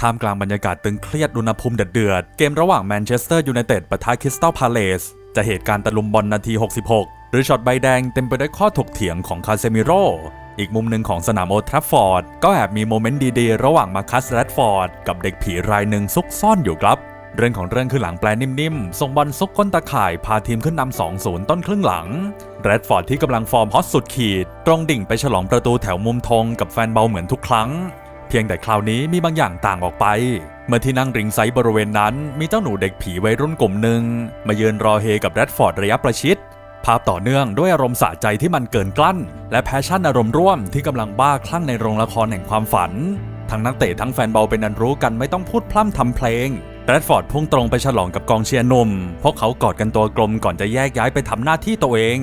ท่ามกลางบรรยากาศตึงเครียดอุณหภูมิเดือดเกมระหว่างแมนเชสเตอร์ยูไนเต็ดปะทะคริสตัลพาเลสจะเหตุการณ์ตะลุมบอลนาที 66 หรือช็อตใบแดงเต็มไปด้วยข้อถกเถียงของคาเซมิโรอีกมุมหนึ่งของสนามโอทราฟฟอร์ด ก็แอบมีโมเมนต์ดีๆ ระหว่างมาคัสแรดฟอร์ด กับเด็กผีรายหนึ่งซุกซ่อนอยู่ครับ เรื่องของเรื่องคือหลังแปลนิ่มๆ ส่งบอลซุกก้นตะข่ายพาทีมขึ้นนำ2-0 ต้นครึ่งหลังแรดฟอร์ดที่กำลังฟอร์มฮอตสุดขีด ตรงดิ่งไปฉลองประตูแถวมุมธงกับแฟนบอลเหมือนทุกครั้ง เพียงแต่คราวนี้มีบางอย่างต่างออกไป เมื่อที่นั่งริงไซด์บริเวณนั้น มีเจ้าหนูเด็กผีวัยรุ่นกลุ่มหนึ่งมายืนรอเฮกับแรดฟอร์ดระยะประชิดภาพต่อเนื่องด้วยอารมณ์สะใจที่มันเกินกลั้น และแพชชั่นอารมณ์ร่วมที่กำลังบ้าคลั่งในโรงละครแห่งความฝัน ทั้งนักเตะทั้งแฟนบอลเป็นอันรู้กันไม่ต้องพูดพร่ำทำเพลงแรดฟอร์ดพุ่งตรงไปฉลองกับกองเชียร์นุ่มพวกเขากอดกันตัวกลมก่อนจะแยกย้ายไปทำหน้าที่ตัวเอง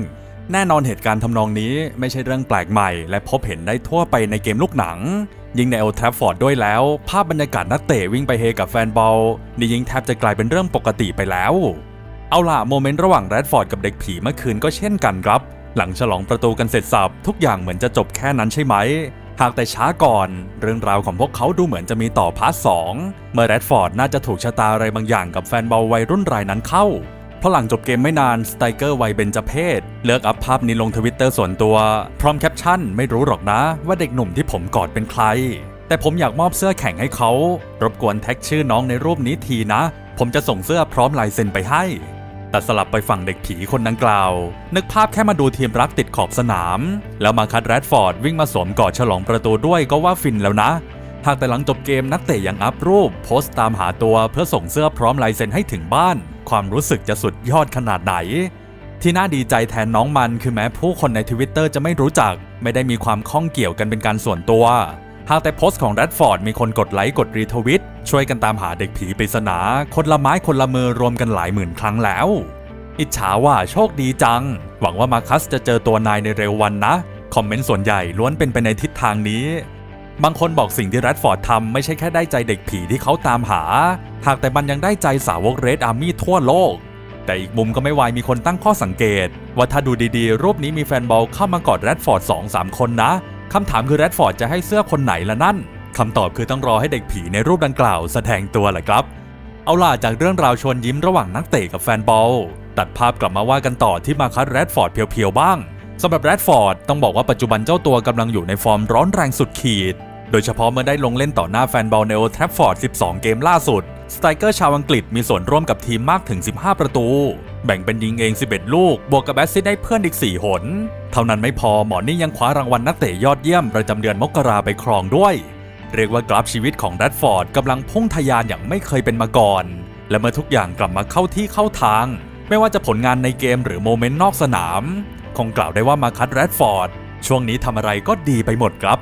แน่นอนเหตุการณ์ทำนองนี้ไม่ใช่เรื่องแปลกใหม่ และพบเห็นได้ทั่วไปในเกมลูกหนัง ยิ่งในโอทรฟฟอร์ดด้วยแล้ว ภาพบรรยากาศนักเตะวิ่งไปเฮกับแฟนบอลนี่ยิ่งแทบจะกลายเป็นเรื่องปกติไปแล้ว เอาล่ะโมเมนต์ระหว่างแรดฟอร์ดกับเด็กผีเมื่อคืนก็เช่นกันครับ หลังฉลองประตูกันเสร็จสับทุกอย่างเหมือนจะจบแค่นั้นใช่ไหม หากแต่ช้าก่อน เรื่องราวของพวกเขาดูเหมือนจะมีต่อพาร์ทสองเมื่อแรดฟอร์ดน่าจะถูกชะตาอะไรบางอย่างกับแฟนบอลวัยรุ่นรายนั้นเข้า ราะหลังจบเกมไม่นานสไตเกอร์วัยเบญจเพศเลือกอัพภาพนี้ลงทวิตเตอร์ส่วนตัว พร้อมแคปชั่นไม่รู้หรอกนะว่าเด็กหนุ่มที่ผมกอดเป็นใคร แต่ผมอยากมอบเสื้อแข่งให้เขา รบกวนแท็กชื่อน้องในรูปนี้ทีนะ ผมจะส่งเสื้อพร้อมลายเซ็นไปให้แต่สลับไปฝั่งเด็กผีคนดังกล่าว นึกภาพแค่มาดูทีมรักติดขอบสนาม แล้วมาคัดแรดฟอร์ดวิ่งมาสวมกอดฉลองประตูด้วยก็ว่าฟินแล้วนะ หากแต่หลังจบเกมนักเตะยังอัพรูป โพสต์ตามหาตัวเพื่อส่งเสื้อพร้อมลายเซ็นให้ถึงบ้าน ความรู้สึกจะสุดยอดขนาดไหน ที่น่าดีใจแทนน้องมันคือแม้ผู้คนในทวิตเตอร์จะไม่รู้จัก ไม่ได้มีความข้องเกี่ยวกันเป็นการส่วนตัว หากแต่โพสต์ของแรดฟอร์ดมีคนกดไลค์กดรีทวิต ช่วยกันตามหาเด็กผีปริศนา คนละไม้คนละมือรวมกันหลายหมื่นครั้งแล้ว อิจฉาว่าโชคดีจัง หวังว่ามาคัสจะเจอตัวนายในเร็ววันนะ คอมเมนต์ส่วนใหญ่ล้วนเป็นไปในทิศทางนี้ บางคนบอกสิ่งที่แรดฟอร์ดทำไม่ใช่แค่ได้ใจเด็กผีที่เขาตามหา หากแต่มันยังได้ใจสาวกเรดอาร์มี่ทั่วโลก แต่อีกมุมก็ไม่วายมีคนตั้งข้อสังเกต ว่าถ้าดูดีๆ รูปนี้มีแฟนบอลเข้ามากอดแรดฟอร์ด2 3 คนนะคำถามคือแรดฟอร์ดจะให้เสื้อคนไหนละนั่นคำตอบคือต้องรอให้เด็กผีในรูปดังกล่าวแสดงตัวแหละครับ เอาล่ะจากเรื่องราวชวนยิ้มระหว่างนักเตะกับแฟนบอล ตัดภาพกลับมาว่ากันต่อที่มาคัสแรดฟอร์ดเพียวๆบ้าง สำหรับแรดฟอร์ดต้องบอกว่าปัจจุบันเจ้าตัวกำลังอยู่ในฟอร์มร้อนแรงสุดขีด โดยเฉพาะเมื่อได้ลงเล่นต่อหน้าแฟนบอลในโอแทรฟฟอร์ด 12 เกมล่าสุด สไตรเกอร์ชาวอังกฤษมีส่วนร่วมกับทีมมากถึง 15 ประตู แบ่งเป็นยิงเอง 11 ลูก บวกกับแอสซิสต์ให้เพื่อนอีก 4 หน เท่านั้นไม่พอหมอนี่ยังคว้ารางวัลนักเตะยอดเยี่ยมประจำเดือนมกราไปครองด้วย เรียกว่ากราฟชีวิตของแรดฟอร์ดกำลังพุ่งทะยานอย่างไม่เคยเป็นมาก่อน และเมื่อทุกอย่างกลับมาเข้าที่เข้าทาง ไม่ว่าจะผลงานในเกมหรือโมเมนต์นอกสนาม คงกล่าวได้ว่ามาคัตแรดฟอร์ดช่วงนี้ทำอะไรก็ดีไปหมดครับ